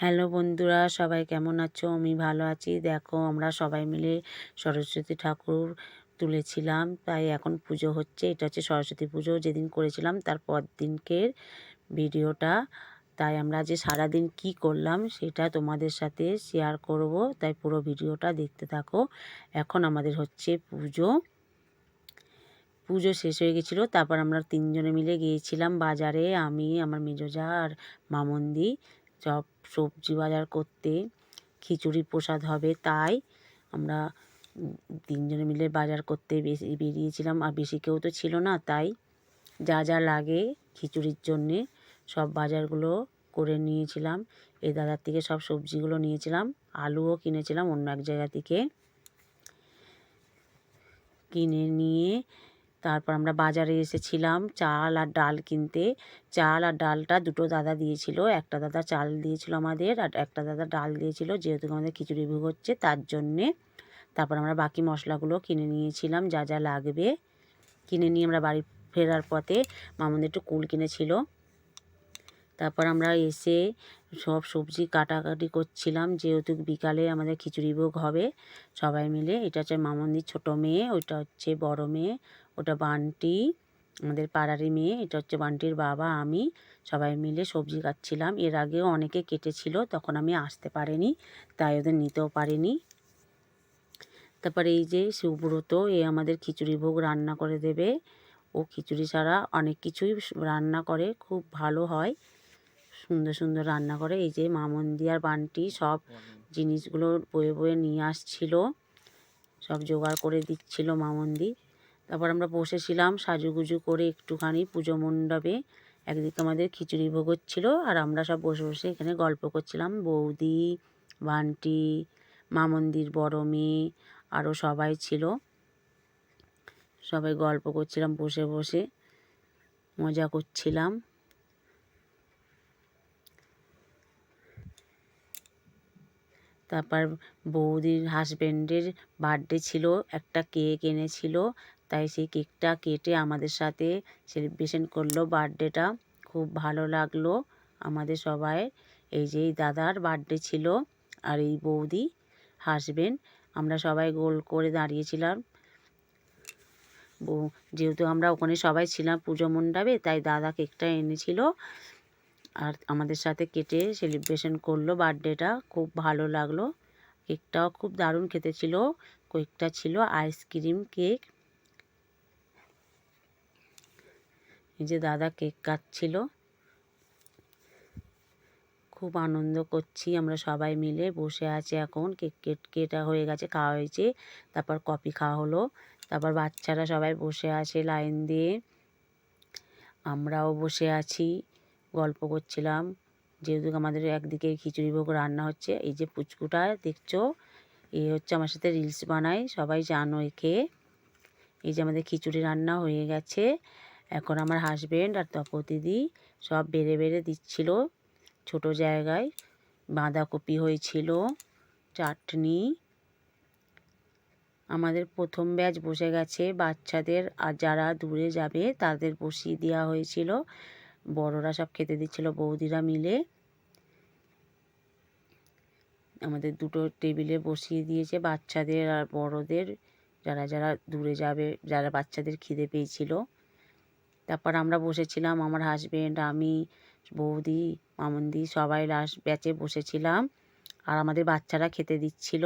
Hello বন্ধুরা, সবাই কেমন আছো? আমি ভালো আছি। দেখো, আমরা সবাই মিলে সরস্বতী ঠাকুর তুলেছিলাম। তাই এখন পুজো হচ্ছে। এটা হচ্ছে সরস্বতী পুজো। যেদিন করেছিলাম, তার পর দিনকের ভিডিওটা। তাই আমরা যে সারাদিন কি করলাম, সেটা তোমাদের সাথে শেয়ার করব। তাই পুরো ভিডিওটা দেখতে থাকো। এখন আমাদের হচ্ছে পুজো। পুজো শেষ হয়ে গেছিল। তারপর আমরা তিনজনে মিলে গিয়েছিলাম বাজারে। আমি, আমার মেজোজা আর মামন্দি। সব সবজি বাজার করতে খিচুড়ি প্রসাদ হবে। তাই আমরা তিনজনে মিলে বাজার করতে বেশি, বেরিয়েছিলাম। আর বেশি কেউ তো ছিল না। তাই যা যা লাগে খিচুড়ির জন্যে সব বাজারগুলো করে নিয়েছিলাম। এই দাদার থেকে সব সবজিগুলো নিয়েছিলাম। আলুও কিনেছিলাম অন্য এক জায়গা থেকে। কিনে নিয়ে তারপর আমরা বাজারে এসেছিলাম চাল আর ডাল কিনতে। চাল আর ডালটা দুটো দাদা দিয়েছিল। একটা দাদা চাল দিয়েছিল আমাদের আর একটা দাদা ডাল দিয়েছিল যেহেতু আমাদের খিচুড়ি ভোগ হচ্ছে তার জন্যে। তারপর আমরা বাকি মশলাগুলো কিনে নিয়েছিলাম, যা যা লাগবে। কিনে নিয়ে আমরা বাড়ি ফেরার পথে মামুদের একটু কুল কিনেছিল। তারপর আমরা এসে সব সবজি কাটাকাটি করছিলাম, যেহেতু বিকালে আমাদের খিচুড়ি ভোগ হবে। সবাই মিলে, এটা হচ্ছে মামন্দির ছোটো মেয়ে, ওইটা হচ্ছে বড় মেয়ে, ওটা বান্টি, আমাদের পাড়ারই মেয়ে, এটা হচ্ছে বান্টির বাবা, আমি। সবাই মিলে সবজি কাটছিলাম। এর আগেও অনেকে কেটেছিল, তখন আমি আসতে পারিনি, তাই ওদের নিতেও পারিনি। তারপরে এই যে সুব্রত, এ আমাদের খিচুড়ি ভোগ রান্না করে দেবে। ও খিচুড়ি ছাড়া অনেক কিছুই রান্না করে, খুব ভালো হয়। সুন্দর সুন্দর রান্না করে এই যে মামন্দি আর বান্টি সব জিনিসগুলো বয়ে বয়ে নিয়ে আসছিল সব জোগাড় করে দিচ্ছিল মামন্দি। তারপর আমরা বসেছিলাম সাজুগুজু করে একটুখানি পুজো মণ্ডপে একদিকে আমাদের খিচুড়ি ভোগ হচ্ছিল আর আমরা সব বসে বসে এখানে গল্প করছিলাম বৌদি বান্টি মামন্দির বড় মেয়ে আরও সবাই ছিল। সবাই গল্প করছিলাম বসে বসে মজা করছিলাম। তারপর বৌদির হাজব্যান্ডের বার্থডে ছিল, একটা কেক এনেছিল। তাই সেই কেকটা কেটে আমাদের সাথে সেলিব্রেশন করল বার্থডেটা। খুব ভালো লাগল আমাদের সবাই। এই যে এই দাদার বার্থডে ছিল আর এই বৌদি হাসবেন্ড, আমরা সবাই গোল করে দাঁড়িয়েছিলাম। যেহেতু আমরা ওখানে সবাই ছিলাম পুজো মণ্ডপে, তাই দাদা কেকটা এনেছিল। আর আমাদের সাথে কেটে সেলিব্রেশন করল বার্থডেটা খুব ভালো লাগল। কেকটাও খুব দারুণ খেতে ছিল। কেকটা ছিল আইসক্রিম কেক এই যে দাদা কেক কাটছিল। খুব আনন্দ করছি আমরা সবাই মিলে। বসে আছি এখন। কেক কেট কেটা হয়ে গেছে, খাওয়া হয়েছে। তারপর কফি খাওয়া হলো। তারপর বাচ্চারা সবাই বসে আছে লাইন দিয়ে। আমরাও বসে আছি। গল্প করছিলাম। যেহেতু আমাদের একদিকে খিচুড়ি ভোগ রান্না হচ্ছে, এই যে পুচকুটা দেখছ এই হচ্ছে আমার সাথে রিলস বানায়, সবাই জানো একে। এই যে আমাদের খিচুড়ি রান্না হয়ে গেছে, এখন আমার হাজব্যান্ড আর তপতিদি সব বেড়ে বেড়ে দিচ্ছিল ছোট জায়গায়। বাঁধাকপি হয়েছিল, চাটনি। আমাদের প্রথম ব্যাচ বসে গেছে, বাচ্চাদের আর যারা দূরে যাবে তাদের বসিয়ে দেওয়া হয়েছিল। বড়রা সব খেতে দিচ্ছিল, বৌদিরা মিলে। আমাদের দুটো টেবিলে বসিয়ে দিয়েছে বাচ্চাদের আর বড়দের। যারা যারা দূরে যাবে, যারা বাচ্চাদের খিদে পেয়েছিল। তারপর আমরা বসেছিলাম, আমার হাজব্যান্ড আমি, বৌদি মামন্দি সবাই লাস্ট ব্যাচে বসেছিলাম। আর আমাদের বাচ্চারা খেতে দিচ্ছিল।